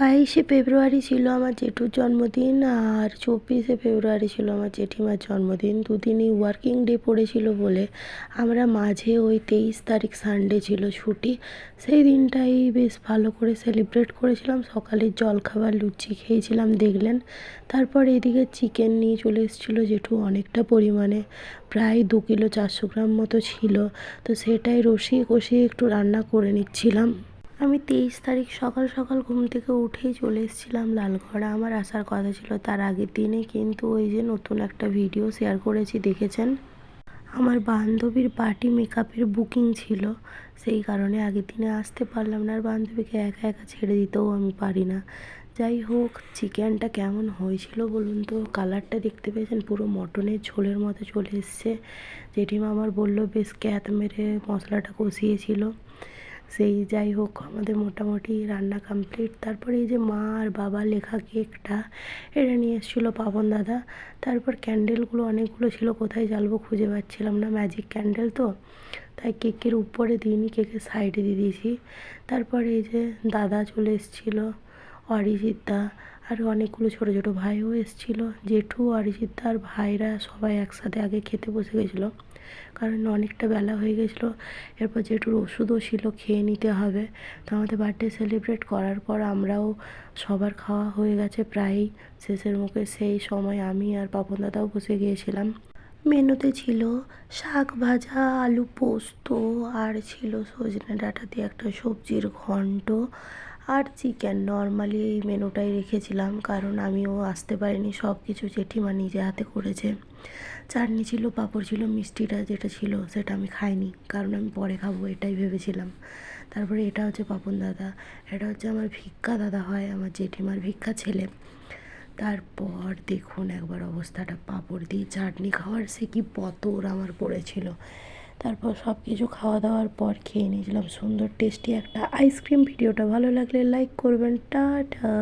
বাইশে ফেব্রুয়ারি ছিল আমার জেঠুর জন্মদিন আর চব্বিশে ফেব্রুয়ারি ছিল আমার জেঠিমার জন্মদিন। দুদিনই ওয়ার্কিং ডে পড়েছিল বলে আমরা মাঝে ওই তেইশ তারিখ সানডে ছিল ছুটি। সেই দিনটাই বেশ ভালো করে সেলিব্রেট করেছিলাম। সকালের জলখাবার, লুচি খেয়েছিলাম, দেখলেন। তারপর এদিকে চিকেন নিয়ে চলে এসেছিল জেঠু অনেকটা পরিমাণে। প্রায় দু কিলো চারশো গ্রাম মতো ছিল। তো সেটাই রসিয়ে কষিয়ে একটু রান্না করে নিচ্ছিলাম। আমি তেইশ তারিখ সকাল সকাল ঘুম থেকে উঠেই চলে এসেছিলাম লালগড়া। আমার আসার কথা ছিল তার আগের দিনে, কিন্তু ওই যে নতুন একটা ভিডিও শেয়ার করেছি, দেখেছেন? আমার বান্ধবীর পার্টি মেকআপের বুকিং ছিল, সেই কারণে আগের দিনে আসতে পারলাম না, আর বান্ধবীকে একা একা ছেড়ে দিতেও আমি পারি না। যাই হোক, চিকেনটা কেমন হয়েছিল বলুন তো? কালারটা দেখতে পেয়েছেন? পুরো মটনের ঝোলের মতো চলে এসছে। জেঠিমা আমার বলল, বেশ ক্যাত মেরে মশলাটা কষিয়েছিল। সেই যাই হোক, আমাদের মোটামুটি রান্না কমপ্লিট তারপরে এই যে মা আর বাবা লেখা কেকটা এটা নিয়ে এসেছিল পাবন দাদা। তারপর ক্যান্ডেলগুলো অনেকগুলো ছিল, কোথায় জ্বালবো খুঁজে পাচ্ছিলাম না। ম্যাজিক ক্যান্ডেল তো। তাই কেকের উপরে দিইনি কেকের সাইডে দিয়ে দিয়েছি। তারপরে এই যে দাদা চলে এসেছিল, অরিজিৎ দা। আরও অনেকগুলো ছোটো ছোটো ভাইও এসেছিল, জেঠু, অরিজিৎ আর ভাইরা সবাই একসাথে আগে খেতে বসে গেছিল। কারণ অনেকটা বেলা হয়ে গেছিল, এরপর জেঠুর ওষুধও ছিল, খেয়ে নিতে হবে। তো আমাদের বার্থডে সেলিব্রেট করার পর আমরাও সবার খাওয়া হয়ে গেছে প্রায়ই। শেষের মুখে সেই সময় আমি আর পাপন দাদাও বসে গিয়েছিলাম। মেনুতে ছিল শাক ভাজা, আলু পোস্ত, আর ছিল সজনে ডাঁটা দিয়ে একটা সবজির ঘন্ট আর চিকেন নর্মালি এই মেনুটাই রেখেছিলাম, কারণ আমিও আসতে পারিনি। সব কিছু জেঠিমা নিজে হাতে করেছে। চাটনি ছিল, পাঁপড় ছিল, মিষ্টিটা যেটা ছিল সেটা আমি খাইনি, কারণ আমি পরে খাব এটাই ভেবেছিলাম। তারপরে এটা হচ্ছে পাপন দাদা, এটা হচ্ছে আমার ভিক্ষা দাদা হয়, আমার জেঠিমার ভিক্ষা ছেলে। তারপর দেখুন একবার অবস্থাটা, পাঁপড় দিয়ে চাটনি খাওয়ার সে কি পতর আমার পড়েছিল। তারপর সব কিছু খাওয়া দাওয়ার পর খেয়ে নিয়েছিলাম সুন্দর টেস্টি একটা আইসক্রিম ভিডিওটা ভালো লাগলে লাইক করবেন। টাটা।